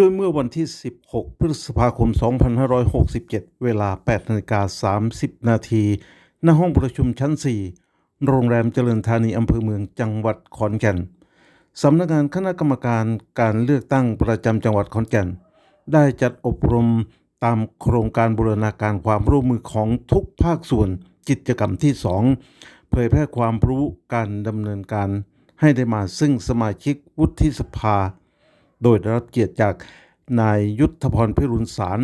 ดยเมื่อวันที่ 16 พฤษภาคม 2567 เวลา8นาฬิกา30 นาทีณห้องประชุมชั้น 4 โรงแรมเจริญธานีอำเภอเมืองจังหวัดขอนแก่นสำนักงานคณะกรรมการการเลือกตั้งประจำจังหวัดขอนแก่น ได้จัดอบรมตามโครงการบูรณาการความร่วมมือของทุกภาคส่วนกิจกรรมที่ 2 เผยแพร่ความรู้การดำเนินการ ให้ได้มาซึ่งสมาชิกวุฒิสภา โดยได้รับเกียรติจากนายยุทธพรพิรุณสาร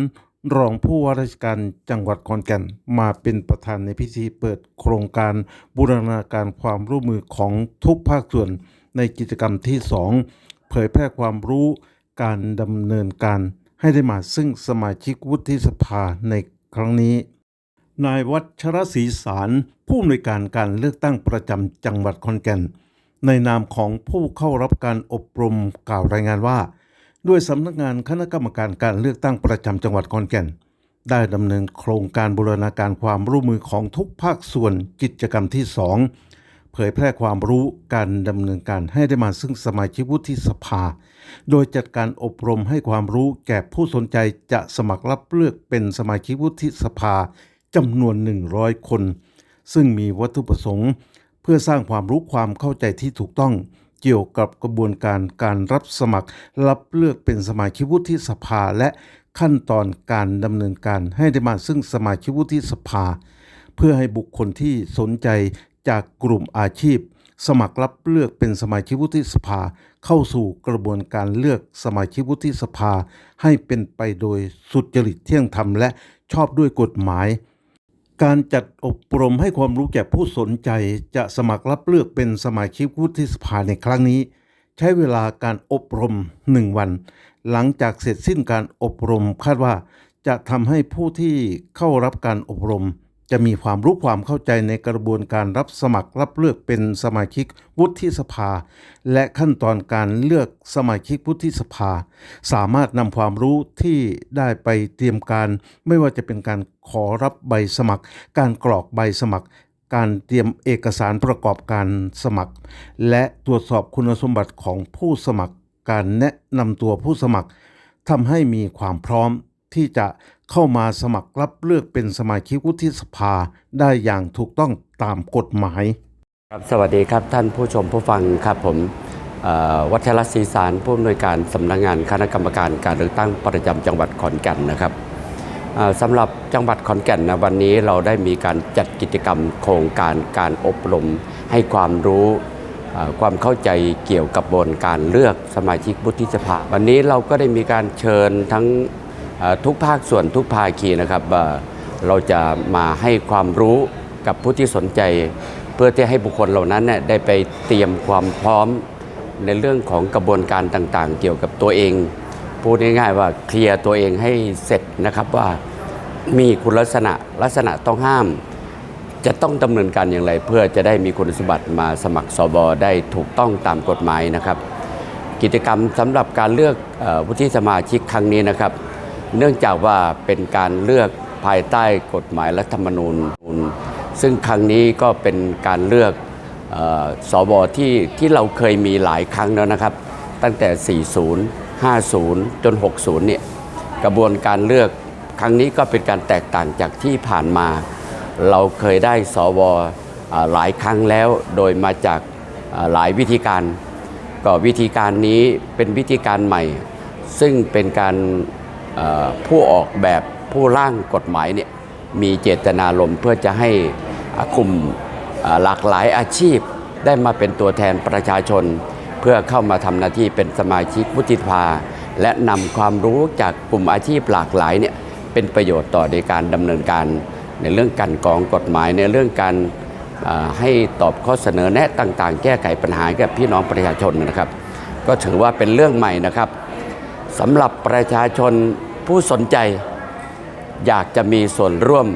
รองผู้ว่าราชการจังหวัดขอนแก่นมาเป็นประธานในพิธีเปิดโครงการบูรณาการความร่วมมือของทุกภาคส่วนในกิจกรรมที่ 2 เผยแพร่ความรู้การดำเนินการให้ได้มาซึ่งสมาชิกวุฒิสภาในครั้งนี้ นายวัชรศรีสารผู้อำนวยการการเลือกตั้งประจำจังหวัดขอนแก่น ในนามของผู้เข้ารับการอบรมกล่าวรายงานว่า ด้วยสำนักงานคณะกรรมการการเลือกตั้งประจำจังหวัดขอนแก่น ได้ดำเนินโครงการบูรณาการความร่วมมือของทุกภาคส่วนกิจกรรมที่ 2 เผยแพร่ความรู้การดำเนินการให้ได้มาซึ่งสมาชิกวุฒิสภา โดยจัดการอบรมให้ความรู้แก่ผู้สนใจจะสมัครรับเลือกเป็นสมาชิกวุฒิสภาจำนวน 100 คน ซึ่งมีวัตถุประสงค์ พื่อสร้างความรู้ความเข้าใจที่ถูกต้องเกี่ยวกับกระบวนการการรับสมัคร รับเลือกเป็นสมาชิกวุฒิสภาและขั้นตอนการดำเนินการให้ได้มาซึ่งสมาชิกวุฒิสภา เพื่อให้บุคคลที่สนใจจากกลุ่มอาชีพ สมัครรับเลือกเป็นสมาชิกวุฒิสภา เข้าสู่กระบวนการเลือกสมาชิกวุฒิสภา ให้เป็นไปโดยสุจริตเที่ยงธรรมและชอบด้วยกฎหมาย การจัดอบรมให้ความรู้แก่ผู้สนใจจะสมัครรับเลือกเป็นสมาชิกวุฒิสภาในครั้งนี้ ใช้เวลาการอบรม 1 วัน หลังจากเสร็จสิ้นการอบรมคาดว่า จะทำให้ผู้ที่เข้ารับการอบรม จะมีความรู้ความเข้าใจในกระบวนการรับสมัครรับเลือกเป็นสมาชิกวุฒิสภา และขั้นตอนการเลือกสมาชิกวุฒิสภา สามารถนำความรู้ที่ได้ไปเตรียมการ ไม่ว่าจะเป็นการขอรับใบสมัคร การกรอกใบสมัคร การเตรียมเอกสารประกอบการสมัคร และตรวจสอบคุณสมบัติของผู้สมัคร การแนะนำตัวผู้สมัครทำให้มีความพร้อมที่จะ เข้ามาสมัครรับเลือกเป็นสมาชิกวุฒิสภาได้อย่างถูกต้องตามกฎหมายครับสวัสดีครับท่านผู้ชมผู้ฟังครับผมวัชรศรีสารผู้อำนวยการสำนักงานคณะกรรมการการเลือกตั้งประจำจังหวัดขอนแก่นนะครับสำหรับจังหวัดขอนแก่นนะวันนี้เราได้มีการจัดกิจกรรมโครงการการอบรม ให้ความรู้ความเข้าใจเกี่ยวกับบนการเลือกสมาชิกวุฒิสภา วันนี้เราก็ได้มีการเชิญทั้ง ทุกภาคส่วนทุกภาคีนะครับเราจะมาให้ความรู้กับผู้ที่สนใจ เพื่อที่ให้บุคคลเหล่านั้นเนี่ยได้ไปเตรียมความพร้อมในเรื่องของกระบวนการต่างๆ เกี่ยวกับตัวเอง พูดง่ายๆว่าเคลียร์ตัวเองให้เสร็จนะครับว่ามีคุณลักษณะลักษณะต้องห้าม จะต้องดำเนินการอย่างไร เพื่อจะได้มีคุณสมบัติมาสมัครสบได้ถูกต้องตามกฎหมายนะครับ กิจกรรมสำหรับการเลือกเอ่อวุฒิสมาชิกครั้งนี้นะครับ เนื่องจากว่าเป็นการเลือกภายใต้กฎหมายรัฐธรรมนูญ ซึ่งครั้งนี้ก็เป็นการเลือกเออสวที่ที่เราเคยมีหลายครั้งแล้วนะครับ ตั้งแต่ 40 50 จน 60 เนี่ยกระบวนการเลือกครั้งนี้ก็เป็นการแตกต่างจากที่ผ่านมา เราเคยได้สวเอ่อหลายครั้งแล้วโดยมาจากหลายวิธีการ ก็วิธีการนี้เป็นวิธีการใหม่ ซึ่งเป็นการ ผู้ออกแบบผู้ร่างกฎหมายเนี่ยมีเจตนารมณ์เพื่อจะให้กลุ่มหลากหลายอาชีพ ได้มาเป็นตัวแทนประชาชน เพื่อเข้ามาทำหน้าที่เป็นสมาชิกวุฒิสภา และนำความรู้จากกลุ่มอาชีพหลากหลายเนี่ยเป็นประโยชน์ต่อในการดำเนินการในเรื่องการกองกฎหมายในเรื่องการให้ตอบข้อเสนอแนะต่าง ๆ แก้ไขปัญหากับพี่น้องประชาชนนะครับ ก็ถือว่าเป็นเรื่องใหม่นะครับสำหรับประชาชน ผู้สนใจอยากจะมีส่วนร่วม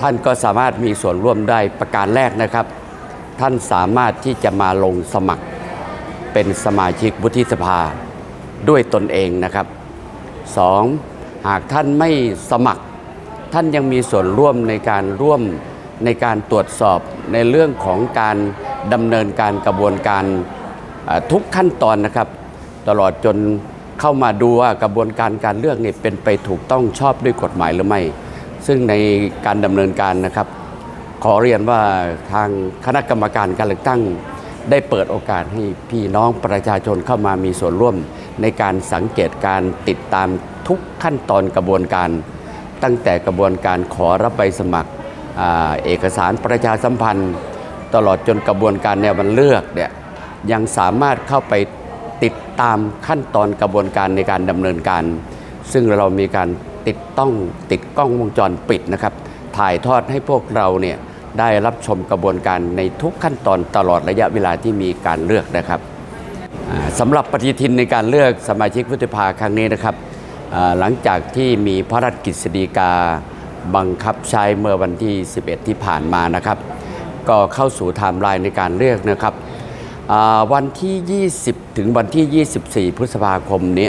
ท่านก็สามารถมีส่วนร่วมได้ประการแรกนะครับ ท่านสามารถที่จะมาลงสมัคร เป็นสมาชิกวุฒิสภาด้วยตนเองนะครับสองหากท่านไม่สมัคร ท่านยังมีส่วนร่วมในการร่วมในการตรวจสอบในเรื่องของการดำเนินการกระบวนการทุกขั้นตอนนะครับ ตลอดจน เข้ามาดูว่ากระบวนการการเลือกนี่เป็นไปถูกต้องชอบด้วยกฎหมายหรือไม่ ซึ่งในการดำเนินการนะครับ ขอเรียนว่าทางคณะกรรมการการเลือกตั้ง ได้เปิดโอกาสให้พี่น้องประชาชนเข้ามามีส่วนร่วม ในการสังเกตการติดตามทุกขั้นตอนกระบวนการ ตั้งแต่กระบวนการขอรับใบสมัครอเอกสารประชาสัมพันธ์ ตลอดจนกระบวนการแนวบันเลือกเนี่ยยังสามารถเข้าไป ติดตามขั้นตอนกระบวนการในการดำเนินการ ซึ่งเรามีการติดต้องติดกล้องวงจรปิดนะครับ ถ่ายทอดให้พวกเราเนี่ยได้รับชมกระบวนการในทุกขั้นตอนตลอดระยะเวลาที่มีการเลือกนะครับสำหรับปฏิทินในการเลือกสมาชิกวุฒิภาครั้งนี้นะครับหลังจากที่มีพระราชกฤษฎีกาบังคับใช้เมื่อวันที่ 11 ที่ผ่านมานะครับ ก็เข้าสู่ไทม์ไลน์ในการเลือกนะครับ วันที่ 20 ถึงวันที่ 24 พฤษภาคมนี้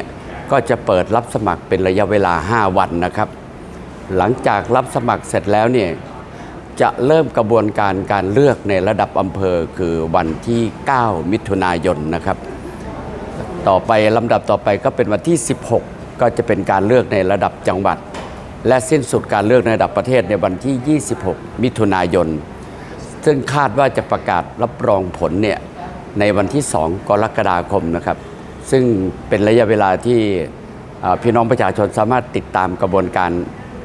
ก็จะเปิดรับสมัครเป็นระยะเวลา 5 วันนะครับ หลังจากรับสมัครเสร็จแล้วเนี่ยจะเริ่มกระบวนการการเลือกในระดับอำเภอคือวันที่ 9 มิถุนายนนะครับ ต่อไปลำดับต่อไปก็เป็นวันที่ 16 ก็จะเป็นการเลือกในระดับจังหวัด และสิ้นสุดการเลือกในระดับประเทศในวันที่ 26 มิถุนายน ซึ่งคาดว่าจะประกาศรับรองผลเนี่ย ในวันที่ 2 กรกฎาคมนะครับ ซึ่งเป็นระยะเวลาที่พี่น้องประชาชนสามารถติดตามกระบวนการ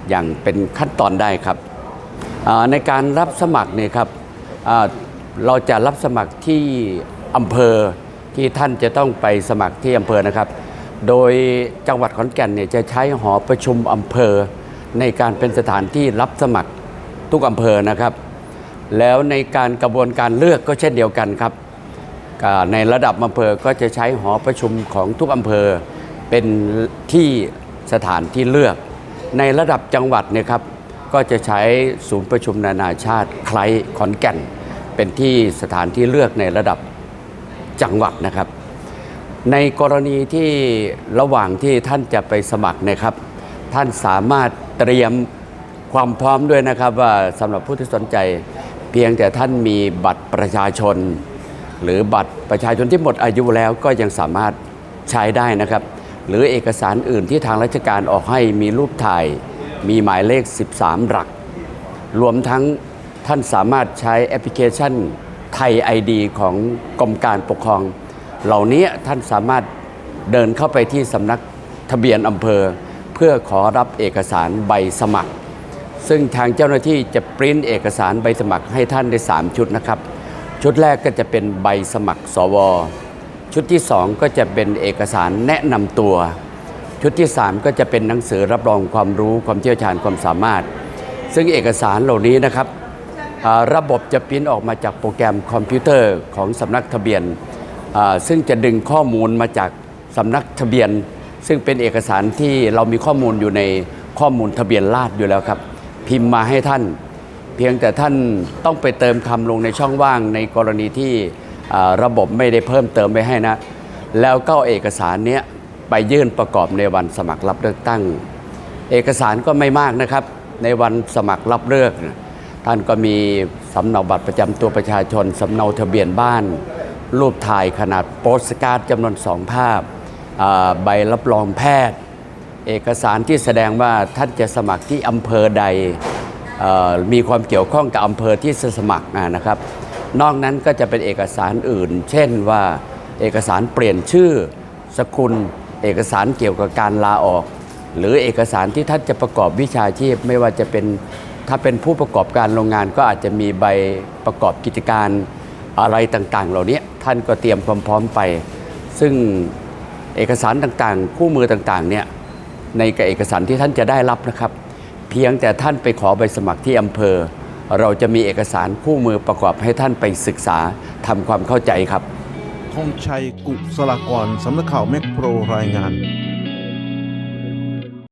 อย่างเป็นขั้นตอนได้ครับในการรับสมัครเนี่ยครับเราจะรับสมัครที่อำเภอที่ท่านจะต้องไปสมัครที่อำเภอนะครับ โดยจังหวัดขอนแก่นเนี่ยจะใช้หอประชุมอำเภอ ในการเป็นสถานที่รับสมัครทุกอำเภอนะครับ แล้วในการกระบวนการเลือกก็เช่นเดียวกันครับ ในระดับอำเภอก็จะใช้หอประชุมของทุกอำเภอเป็นที่สถานที่เลือก ในระดับจังหวัดเนี่ยครับก็จะใช้ศูนย์ประชุมนานาชาติไคล้ขอนแก่น เป็นที่สถานที่เลือกในระดับจังหวัดนะครับ ในกรณีที่ระหว่างที่ท่านจะไปสมัครนะครับ ท่านสามารถเตรียมความพร้อมด้วยนะครับว่าสำหรับผู้ที่สนใจ เพียงแต่ท่านมีบัตรประชาชน หรือบัตรประชาชนที่หมดอายุแล้วก็ยังสามารถใช้ได้นะครับ หรือเอกสารอื่นที่ทางราชการออกให้มีรูปถ่าย มีหมายเลข 13 หลัก รวมทั้งท่านสามารถใช้แอปพลิเคชันไทย ID ของกรมการปกครอง เหล่านี้ท่านสามารถเดินเข้าไปที่สำนักทะเบียนอำเภอ เพื่อขอรับเอกสารใบสมัคร ซึ่งทางเจ้าหน้าที่จะปริ้นเอกสารใบสมัครให้ท่านได้ 3 ชุดนะครับ ชุดแรกก็จะเป็นใบสมัครสว ชุดที่ 2 ก็จะเป็นเอกสารแนะนำตัว ชุดที่ 3 ก็จะเป็นหนังสือรับรองความรู้ความเชี่ยวชาญความสามารถ ซึ่งเอกสารเหล่านี้นะครับระบบจะปริ้นออกมาจากโปรแกรมคอมพิวเตอร์ของสำนักทะเบียน ซึ่งจะดึงข้อมูลมาจากสำนักทะเบียน ซึ่งเป็นเอกสารที่เรามีข้อมูลอยู่ในข้อมูลทะเบียนราษฎร์อยู่แล้วครับ พิมพ์มาให้ท่าน เพียงแต่ท่านต้องไปเติมคำลงในช่องว่างในกรณีที่ระบบไม่ได้เพิ่มเติมไปให้นะ แล้วก็เอกสารเนี้ยไปยื่นประกอบในวันสมัครรับเลือกตั้ง เอกสารก็ไม่มากนะครับ ในวันสมัครรับเลือก ท่านก็มีสำเนาบัตรประจำตัวประชาชนสำเนาทะเบียนบ้าน รูปถ่ายขนาดโปสการ์ดจำนวนสองภาพใบรับรองแพทย์ เอกสารที่แสดงว่าท่านจะสมัครที่อำเภอใด มีความเกี่ยวข้องกับอำเภอที่สมัครนะครับ นอกนั้นก็จะเป็นเอกสารอื่น เช่นว่าเอกสารเปลี่ยนชื่อ สกุล เอกสารเกี่ยวกับการลาออก หรือเอกสารที่ท่านจะประกอบวิชาชีพ ไม่ว่าจะเป็นถ้าเป็นผู้ประกอบการโรงงานก็อาจจะมีใบประกอบกิจการอะไรต่างๆ เหล่านี้ท่านก็เตรียมความพร้อมไป ซึ่งเอกสารต่างๆ คู่มือต่างๆเนี่ยในกับเอกสารที่ท่านจะได้รับนะครับ พียงแต่ท่านไปขอใบสมัครที่อำเภอ เราจะมีเอกสารคู่มือประกอบให้ท่านไปศึกษาทำความเข้าใจครับคงชัยกุศลากรสำนักข่าวแมกโปรรายงาน